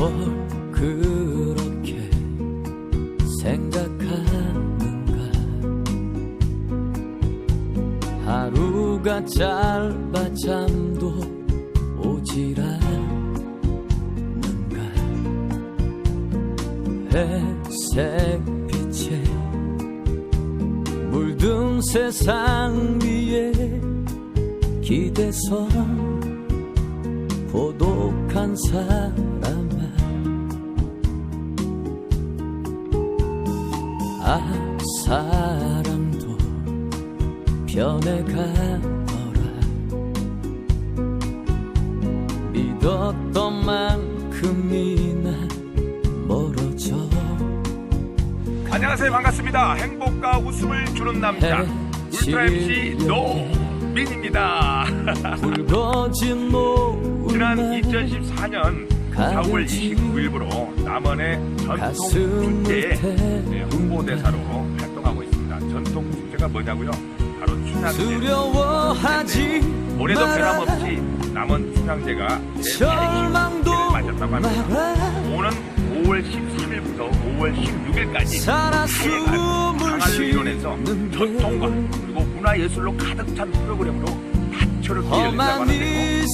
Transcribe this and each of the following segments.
뭘 그렇게 생각하는가? 하루가 짧아 잠도 오질 않는가? 회색 빛에 물든 세상 위에 기대서 고독한 아 사랑도 변해가더라. 믿었던 만큼이나 멀어져. 안녕하세요. 반갑습니다. 행복과 웃음을 주는 남자. 울트라 MC 노민입니다. 지난 날에 2014년 4월 29일부로 남원의 전통 축제의. 네, 홍보대사로 활동하고 있습니다. 전통 축제가 뭐냐고요? 바로 춘향제. 두려워하지 올해도 변함없이 남원 춘향제가 절망도 맞았다고 합니다. 오는 5월 13일부터 5월 16일까지 살아 숨을 강화를 쉬는데. 전통과 그리고 문화예술로 가득 찬 프로그램으로 단초를 기획했다고 하는데요. 이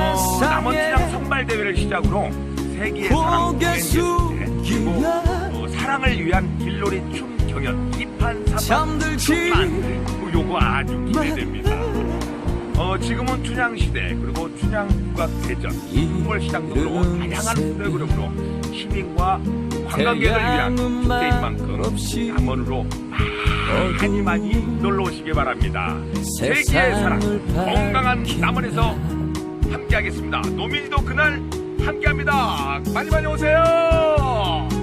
어, 남원 춘향 선발 대회를 시작으로 세계의 사랑 그리고 어, 사랑을 위한 길놀이 춤 경연 2판 3판 잠들지 요거 아주 기대됩니다. 어, 지금은 춘향시대 그리고 춘향국악대전 국물시장 등으로 다양한 프로그램으로 시민과 관광객을 위한 축제인 만큼 없이 남원으로 많이 많이 놀러 오시기 바랍니다. 세계의 사랑 건강한 남원에서 함께하겠습니다. 노민이도 그날 함께합니다. 많이 많이 오세요.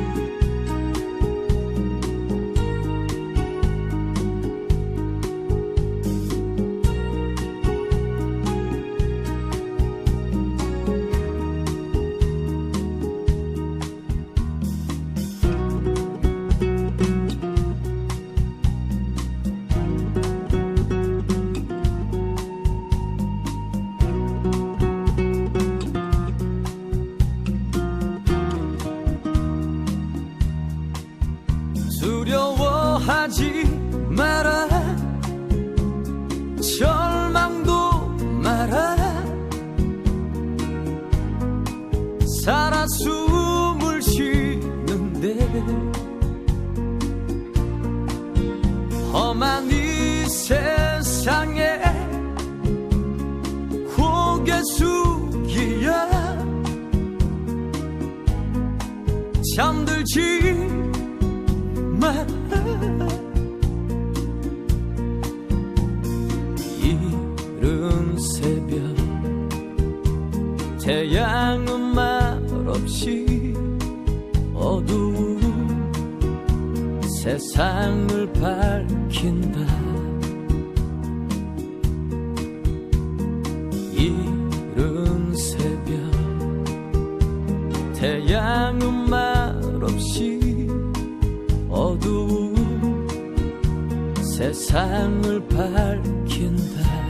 하지 마라. 절망도 마라. 살아 숨을 쉬는데 험한 이 세상에 고개 숙이야. 잠들지 이른 새벽 태양은 말없이 어두운 세상을 밝힌다. 이른 새벽 태양은 말없이 세상을 밝힌다